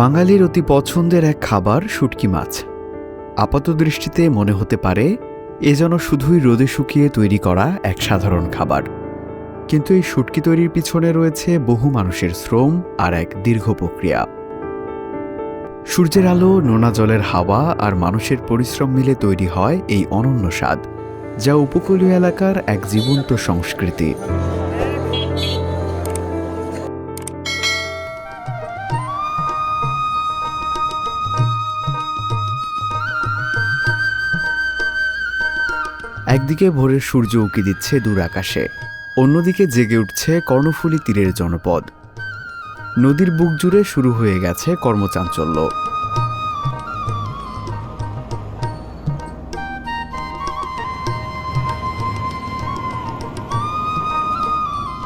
বাঙালির অতি পছন্দের এক খাবার শুটকি মাছ। আপাত দৃষ্টিতে মনে হতে পারে, এ যেন শুধুই রোদে শুকিয়ে তৈরি করা এক সাধারণ খাবার। কিন্তু এই শুটকি তৈরির পিছনে রয়েছে বহু মানুষের শ্রম আর এক দীর্ঘ প্রক্রিয়া। সূর্যের আলো, নোনা জলের হাওয়া আর মানুষের পরিশ্রম মিলে তৈরি হয় এই অনন্য স্বাদ, যা উপকূলীয় এলাকার এক জীবন্ত সংস্কৃতি। একদিকে ভোরের সূর্য উকি দিচ্ছে দূর আকাশে। অন্যদিকে জেগে উঠছে কর্ণফুলী তীরের জনপদ। নদীর বুক জুড়ে শুরু হয়ে গেছে কর্মচাঞ্চল্য।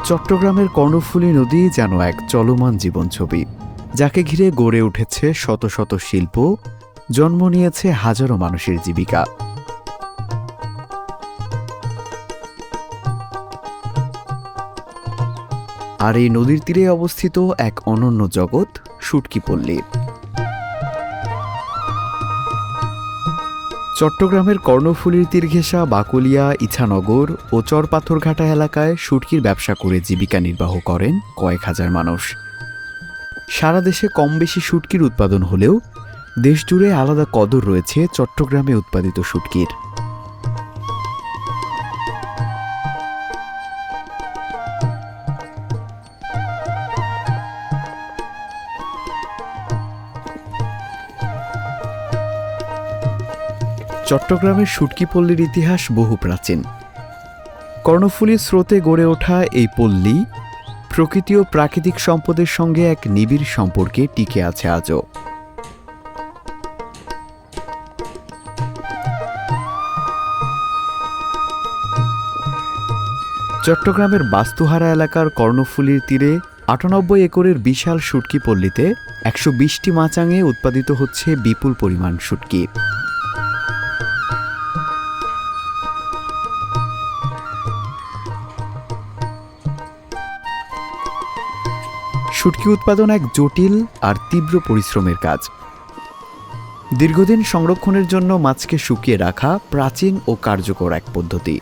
চট্টগ্রামের কর্ণফুলী নদী যেন এক চলমান জীবন ছবি, যাকে ঘিরে গড়ে উঠেছে শত শত শিল্প, জন্ম নিয়েছে হাজারো মানুষের জীবিকা। আর এই নদীর তীরে অবস্থিত এক অনন্য জগৎ শুটকি পল্লী চট্টগ্রামের কর্ণফুলীর তীর ঘেঁষা বাকুলিয়া, ইছানগর ও চরপাথরঘাটা এলাকায় শুটকির ব্যবসা করে জীবিকা নির্বাহ করেন কয়েক হাজার মানুষ। সারা দেশে কম বেশি শুটকির উৎপাদন হলেও দেশজুড়ে আলাদা কদর রয়েছে চট্টগ্রামে উৎপাদিত শুটকির। চট্টগ্রামের শুটকি পল্লীর ইতিহাস বহু প্রাচীন। কর্ণফুলীর স্রোতে গড়ে ওঠা এই পল্লী প্রকৃতি ও প্রাকৃতিক সম্পদের সঙ্গে এক নিবিড় সম্পর্কে টিকে আছে আজও। চট্টগ্রামের বাস্তুহারা এলাকার কর্ণফুলীর তীরে আটানব্বই একরের বিশাল শুটকি পল্লীতে একশো বিশটি মাচাঙে উৎপাদিত হচ্ছে বিপুল পরিমাণ শুটকি। শুটকি উৎপাদন এক জটিল আর তীব্র পরিশ্রমের কাজ। দীর্ঘদিন সংরক্ষণের জন্য মাছকে শুকিয়ে রাখা প্রাচীন ও কার্যকর এক পদ্ধতি।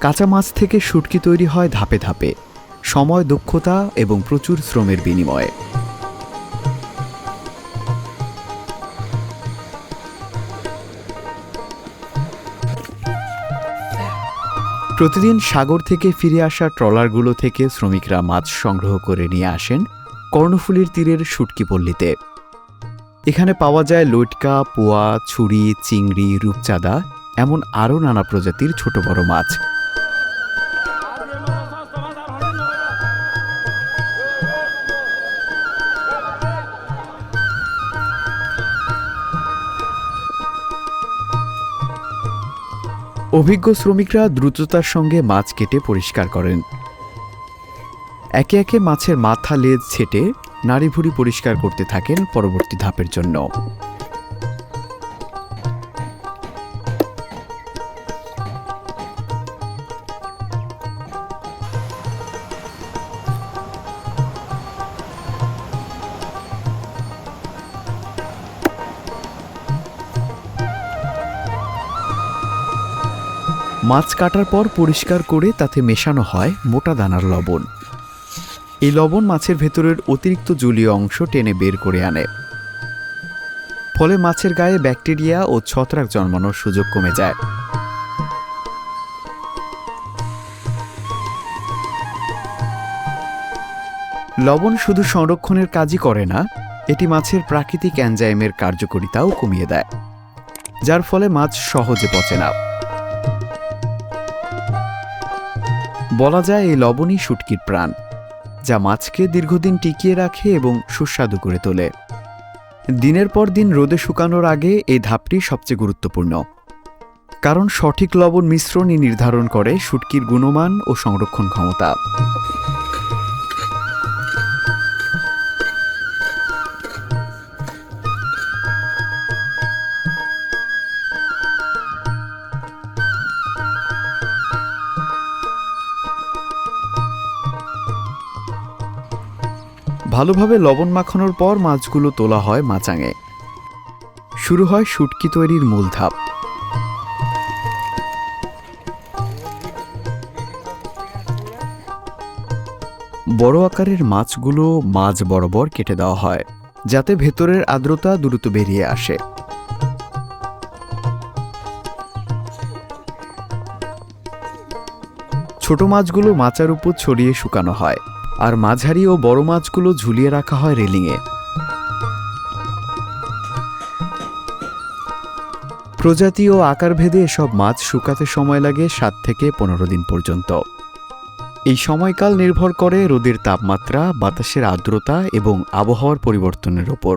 কাঁচা মাছ থেকে শুটকি তৈরি হয় ধাপে ধাপে। সময়, দক্ষতা এবং প্রচুর শ্রমের বিনিময়ে। প্রতিদিন সাগর থেকে ফিরে আসা ট্রলারগুলো থেকে শ্রমিকরা মাছ সংগ্রহ করে নিয়ে আসেন কর্ণফুলির তীরের সুটকিপল্লিতে এখানে পাওয়া যায় লটকা, পোয়া, ছুরি, চিংড়ি, রূপচাঁদা, এমন আরও নানা প্রজাতির ছোট বড় মাছ। অভিজ্ঞ শ্রমিকরা দ্রুততার সঙ্গে মাছ কেটে পরিষ্কার করেন। একে একে মাছের মাথা, লেজ ছেটে নাড়িভুড়ি পরিষ্কার করতে থাকেন পরবর্তী ধাপের জন্য। মাছ কাটার পর পরিষ্কার করে তাতে মেশানো হয় মোটা দানার লবণ। এই লবণ মাছের ভেতরের অতিরিক্ত জলীয় অংশ টেনে বের করে আনে। ফলে মাছের গায়ে ব্যাকটেরিয়া ও ছত্রাক জন্মানোর সুযোগ কমে যায়। লবণ শুধু সংরক্ষণের কাজই করে না, এটি মাছের প্রাকৃতিক অ্যানজাইমের কার্যকারিতাও কমিয়ে দেয়, যার ফলে মাছ সহজে পচে না। বলা যায় এই লবণই শুটকির প্রাণ, যা মাছকে দীর্ঘদিন টিকিয়ে রাখে এবং সুস্বাদু করে তোলে। দিনের পর দিন রোদে শুকানোর আগে এই ধাপটি সবচেয়ে গুরুত্বপূর্ণ। কারণ সঠিক লবণ মিশ্রণই নির্ধারণ করে শুটকির গুণমান ও সংরক্ষণ ক্ষমতা। ভালোভাবে লবণ মাখানোর পর মাছগুলো তোলা হয় মাচাঙে। শুরু হয় শুটকি তৈরির মূল ধাপ। বড় আকারের মাছগুলো মাছ বরাবর কেটে দেওয়া হয়, যাতে ভেতরের আর্দ্রতা দ্রুত বেরিয়ে আসে। ছোট মাছগুলো মাচার উপর ছড়িয়ে শুকানো হয়। আর মাঝারি ও বড় মাছগুলো ঝুলিয়ে রাখা হয় রেলিংয়ে। প্রজাতি ও আকারভেদে এসব মাছ শুকাতে সময় লাগে সাত থেকে পনেরো দিন পর্যন্ত। এই সময়কাল নির্ভর করে রোদের তাপমাত্রা, বাতাসের আর্দ্রতা এবং আবহাওয়ার পরিবর্তনের ওপর।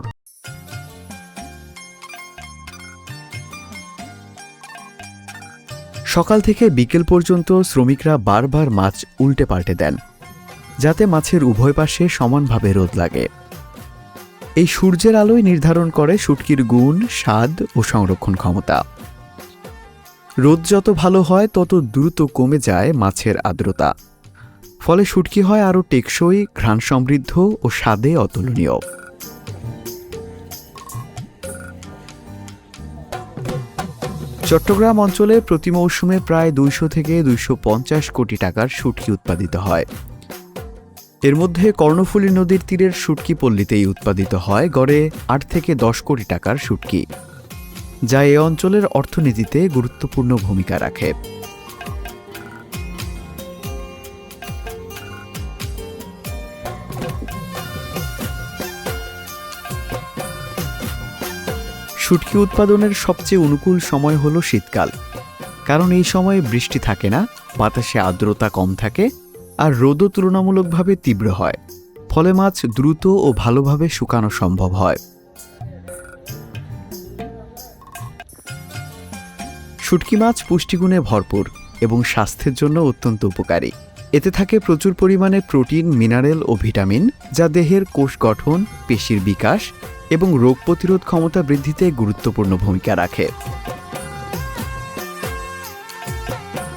সকাল থেকে বিকেল পর্যন্ত শ্রমিকরা বারবার মাছ উল্টে পাল্টে দেন। যাতে মাছের উভয় পাশে সমানভাবে রোদ লাগে। এই সূর্যের আলোয় নির্ধারণ করে শুটকির গুণ, স্বাদ ও সংরক্ষণ ক্ষমতা। রোদ যত ভালো হয়, তত দ্রুত কমে যায় মাছের আর্দ্রতা। ফলে শুটকি হয় আরও টেকসই, ঘ্রাণ সমৃদ্ধ ও স্বাদে অতুলনীয়। চট্টগ্রাম অঞ্চলে প্রতি মৌসুমে প্রায় দুইশো থেকে দুইশো পঞ্চাশ কোটি টাকার শুটকি উৎপাদিত হয়। এর মধ্যে কর্ণফুলী নদীর তীরের শুটকি পল্লীতেই উৎপাদিত হয় গড়ে আট থেকে দশ কোটি টাকার শুটকি যা এ অঞ্চলের অর্থনীতিতে গুরুত্বপূর্ণ ভূমিকা রাখে। শুটকি উৎপাদনের সবচেয়ে অনুকূল সময় হলো শীতকাল, কারণ এই সময়ে বৃষ্টি থাকে না, বাতাসে আর্দ্রতা কম থাকে আর রোদও তুলনামূলকভাবে তীব্র হয়, ফলে মাছ দ্রুত ও ভালোভাবে শুকানো সম্ভব হয়। শুটকি মাছ পুষ্টিগুণে ভরপুর এবং স্বাস্থ্যের জন্য অত্যন্ত উপকারী। এতে থাকে প্রচুর পরিমাণে প্রোটিন, মিনারেল ও ভিটামিন, যা দেহের কোষ গঠন, পেশির বিকাশ এবং রোগ প্রতিরোধ ক্ষমতা বৃদ্ধিতে গুরুত্বপূর্ণ ভূমিকা রাখে।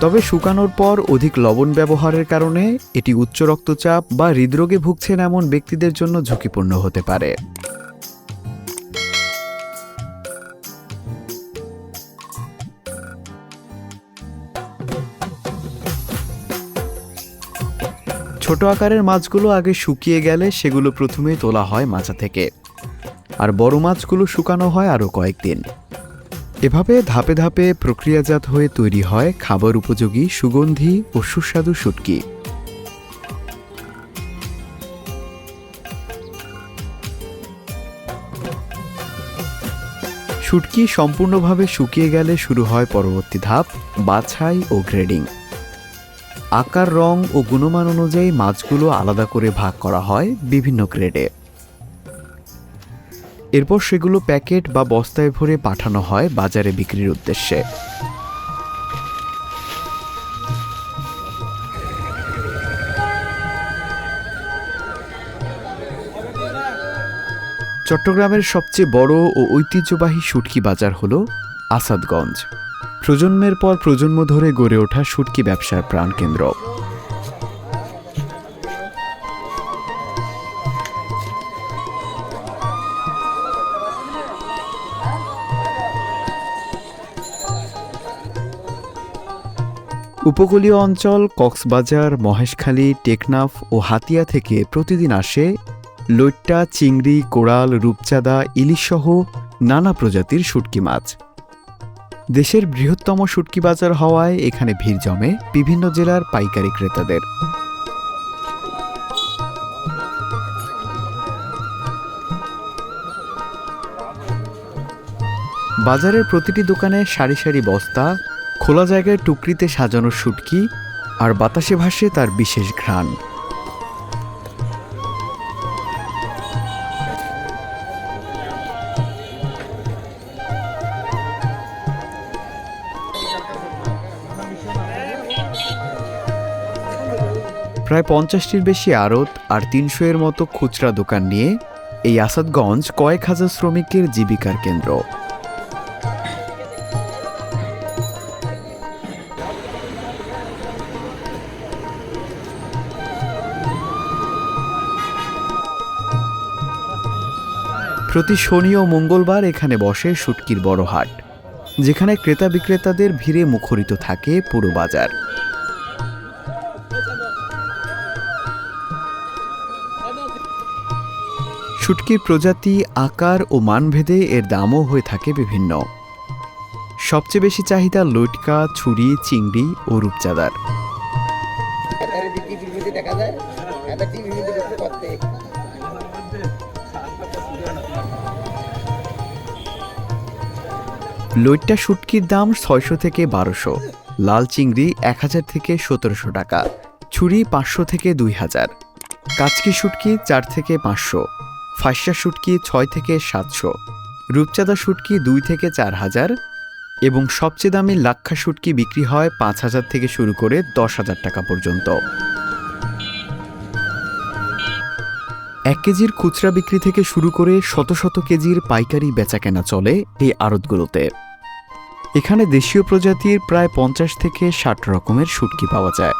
তবে শুকানোর পর অধিক লবণ ব্যবহারের কারণে এটি উচ্চ রক্তচাপ বা হৃদরোগে ভুগছেন এমন ব্যক্তিদের জন্য ঝুঁকিপূর্ণ হতে পারে। ছোট আকারের মাছগুলো আগে শুকিয়ে গেলে সেগুলো প্রথমে তোলা হয় মাচা থেকে। আর বড় মাছগুলো শুকানো হয় আরও কয়েকদিন। এভাবে ধাপে ধাপে প্রক্রিয়াজাত হয়ে তৈরি হয় খাবার উপযোগী, সুগন্ধি ও সুস্বাদু শুটকি। শুটকি সম্পূর্ণভাবে শুকিয়ে গেলে শুরু হয় পরবর্তী ধাপ, বাছাই ও গ্রেডিং। আকার, রং ও গুণমান অনুযায়ী মাছগুলো আলাদা করে ভাগ করা হয় বিভিন্ন গ্রেডে। এরপর সেগুলো প্যাকেট বা বস্তায় ভরে পাঠানো হয় বাজারে বিক্রির উদ্দেশ্যে। চট্টগ্রামের সবচেয়ে বড় ও ঐতিহ্যবাহী শুটকি বাজার হল আসাদগঞ্জ। প্রজন্মের পর প্রজন্ম ধরে গড়ে ওঠা শুটকি ব্যবসার প্রাণকেন্দ্র। উপকূলীয় অঞ্চল, কক্সবাজার, মহেশখালী, টেকনাফ ও হাতিয়া থেকে প্রতিদিন আসে লইট্টা, চিংড়ি কোরাল রূপচাঁদা, ইলিশসহ নানা প্রজাতির শুটকি মাছ। দেশের বৃহত্তম শুটকি বাজার হওয়ায় এখানে ভিড় জমে বিভিন্ন জেলার পাইকারি ক্রেতাদের। বাজারের প্রতিটি দোকানে সারি সারি বস্তা খোলা জায়গায় টুকরিতে সাজানো শুটকি আর বাতাসে ভাসে তার বিশেষ ঘ্রাণ। প্রায় পঞ্চাশটির বেশি আড়ত আর তিনশো এর মতো খুচরা দোকান নিয়ে এই আসাদগঞ্জ কয়েক হাজার শ্রমিকের জীবিকার কেন্দ্র। প্রতি শনি ও মঙ্গলবার এখানে বসে শুটকির বড় হাট, যেখানে ক্রেতা বিক্রেতাদের ভিড়ে মুখরিত থাকে পুরো বাজার। শুটকির প্রজাতি, আকার ও মানভেদে এর দামও হয়ে থাকে বিভিন্ন। সবচেয়ে বেশি চাহিদা লটকা, ছুরি, চিংড়ি ও রূপচাঁদার। দেখা যায় লইট্টা শুটকির দাম ছয়শো থেকে বারোশো, লাল চিংড়ি এক হাজার থেকে সতেরোশো টাকা, ছুরি পাঁচশো থেকে দুই হাজার, কাচকি শুটকি চার থেকে পাঁচশো ফাঁসা শুটকি ছয় থেকে সাতশো, রূপচাঁদা শুটকি দুই থেকে চার হাজার এবং সবচেয়ে দামি লাক্ষা শুটকি বিক্রি হয় পাঁচ হাজার থেকে শুরু করে দশ হাজার টাকা পর্যন্ত। এক কেজির খুচরা বিক্রি থেকে শুরু করে শত শত কেজির পাইকারি বেচাকেনা চলে এই আড়তগুলোতে। এখানে দেশীয় প্রজাতির প্রায় পঞ্চাশ থেকে ষাট রকমের শুটকি পাওয়া যায়।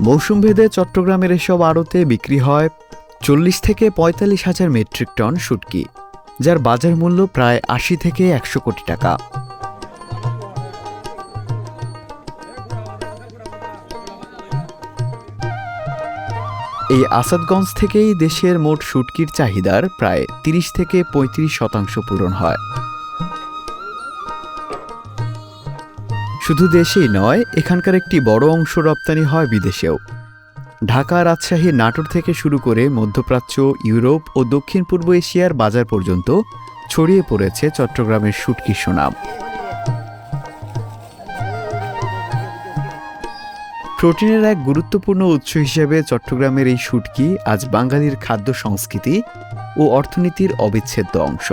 মৌসুমভেদে চট্টগ্রামের এসব আড়তে বিক্রি হয় চল্লিশ থেকে পঁয়তাল্লিশ হাজার মেট্রিক টন শুটকি, যার বাজার মূল্য প্রায় আশি থেকে একশো কোটি টাকা। এই আসাদগঞ্জ থেকেই দেশের মোট শুটকির চাহিদার প্রায় তিরিশ থেকে পঁয়ত্রিশ শতাংশ পূরণ হয়। শুধু দেশেই নয়, এখানকার একটি বড় অংশ রপ্তানি হয় বিদেশেও। ঢাকা রাজশাহী নাটোর থেকে শুরু করে মধ্যপ্রাচ্য, ইউরোপ ও দক্ষিণ পূর্ব এশিয়ার বাজার পর্যন্ত ছড়িয়ে পড়েছে চট্টগ্রামের শুটকির সুনাম। প্রোটিনের এক গুরুত্বপূর্ণ উৎস হিসেবে চট্টগ্রামের এই শুটকি আজ বাঙালির খাদ্য সংস্কৃতি ও অর্থনীতির অবিচ্ছেদ্য অংশ।